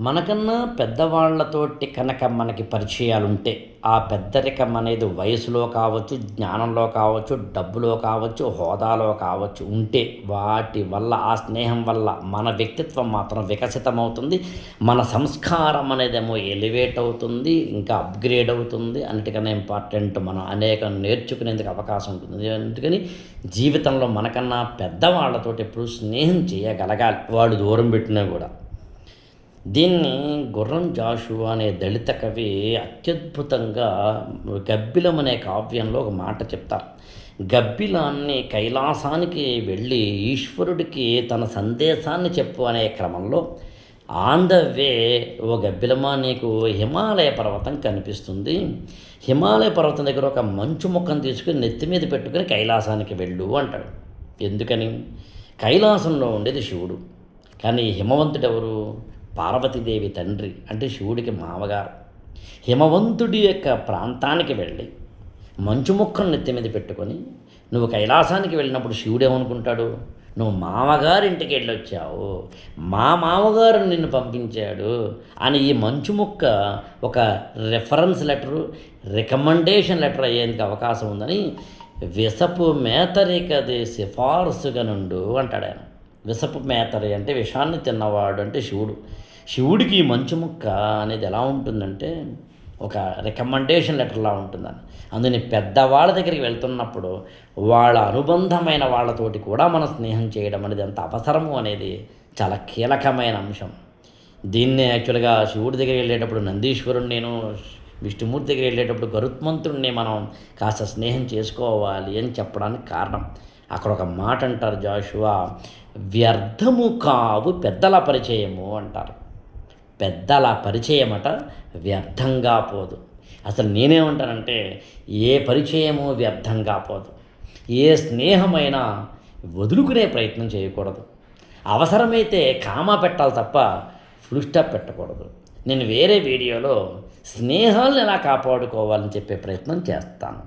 మనకన్నా పెద్దవాళ్ళతోటి కనుక మనకి పరిచయాలు ఉంటే ఆ పెద్దరికం అనేది వయసులో కావచ్చు జ్ఞానంలో కావచ్చు డబ్బులో కావచ్చు హోదాలో కావచ్చు ఉంటే వాటి వల్ల ఆ స్నేహం వల్ల మన వ్యక్తిత్వం మాత్రం వికసితమవుతుంది. మన సంస్కారం అనేదేమో ఎలివేట్ అవుతుంది ఇంకా అప్గ్రేడ్ అవుతుంది. అన్నిటికన్నా ఇంపార్టెంట్ మనం అనేక నేర్చుకునేందుకు అవకాశం ఉంటుంది. అందుకని జీవితంలో మనకన్నా పెద్దవాళ్ళతోటి ఎప్పుడు స్నేహం చేయగలగాలి. వాళ్ళు దూరం పెట్టినా కూడా. దీన్ని గుర్రం జాషు అనే దళిత కవి అత్యద్భుతంగా గబ్బిలం అనే కావ్యంలో ఒక మాట చెప్తారు. గబ్బిలాన్ని కైలాసానికి వెళ్ళి ఈశ్వరుడికి తన సందేశాన్ని చెప్పు అనే క్రమంలో ఆన్ ద వే ఓ గబ్బిలమా నీకు హిమాలయ పర్వతం కనిపిస్తుంది. హిమాలయ పర్వతం దగ్గర ఒక మంచు ముఖం తీసుకుని నెత్తి మీద పెట్టుకుని కైలాసానికి వెళ్ళు అంటాడు. ఎందుకని? కైలాసంలో ఉండేది శివుడు. కానీ హిమవంతుడెవరు? పార్వతీదేవి తండ్రి అంటే శివుడికి మామగారు. హిమవంతుడి యొక్క ప్రాంతానికి వెళ్ళి మంచు ముక్కను నెత్తి మీద పెట్టుకొని నువ్వు కైలాసానికి వెళ్ళినప్పుడు శివుడు ఏమనుకుంటాడు? నువ్వు మామగారింటికి వెళ్ళొచ్చావు. మా మామగారు నిన్ను పంపించాడు అని ఈ మంచు ముక్క ఒక రెఫరెన్స్ లెటరు రికమెండేషన్ లెటర్ అయ్యేందుకు అవకాశం ఉందని విసపు మేతరికది సిఫార్సుగా నుండు అంటాడు ఆయన విసపు మేతరి అంటే విషాన్ని తిన్నవాడు అంటే శివుడు. శివుడికి ఈ మంచు ముక్క అనేది ఎలా ఉంటుందంటే ఒక రికమెండేషన్ లెటర్లా ఉంటుందని అందుకని పెద్దవాళ్ళ దగ్గరికి వెళ్తున్నప్పుడు వాళ్ళ అనుబంధమైన వాళ్ళతోటి కూడా మనం స్నేహం చేయడం అనేది ఎంత అవసరము అనేది చాలా కీలకమైన అంశం. దీన్నే యాక్చువల్గా శివుడి దగ్గరికి వెళ్ళేటప్పుడు నందీశ్వరుడు నేను విష్ణుమూర్తి దగ్గర వెళ్ళేటప్పుడు గరుత్మంతుడిని మనం కాస్త స్నేహం చేసుకోవాలి అని చెప్పడానికి కారణం. అక్కడ ఒక మాట అంటారు జాషువా వ్యర్థము కావు పెద్దల పరిచయము అంటారు. పెద్దల పరిచయం అట వ్యర్థంగా పోదు. అసలు నేనేమంటానంటే ఏ పరిచయము వ్యర్థంగా పోదు. ఏ స్నేహమైనా వదులుకునే ప్రయత్నం చేయకూడదు. అవసరమైతే కామా పెట్టాలి తప్ప ఫుల్ స్టాప్ పెట్టకూడదు. నేను వేరే వీడియోలో స్నేహాలను ఎలా కాపాడుకోవాలని చెప్పే ప్రయత్నం చేస్తాను.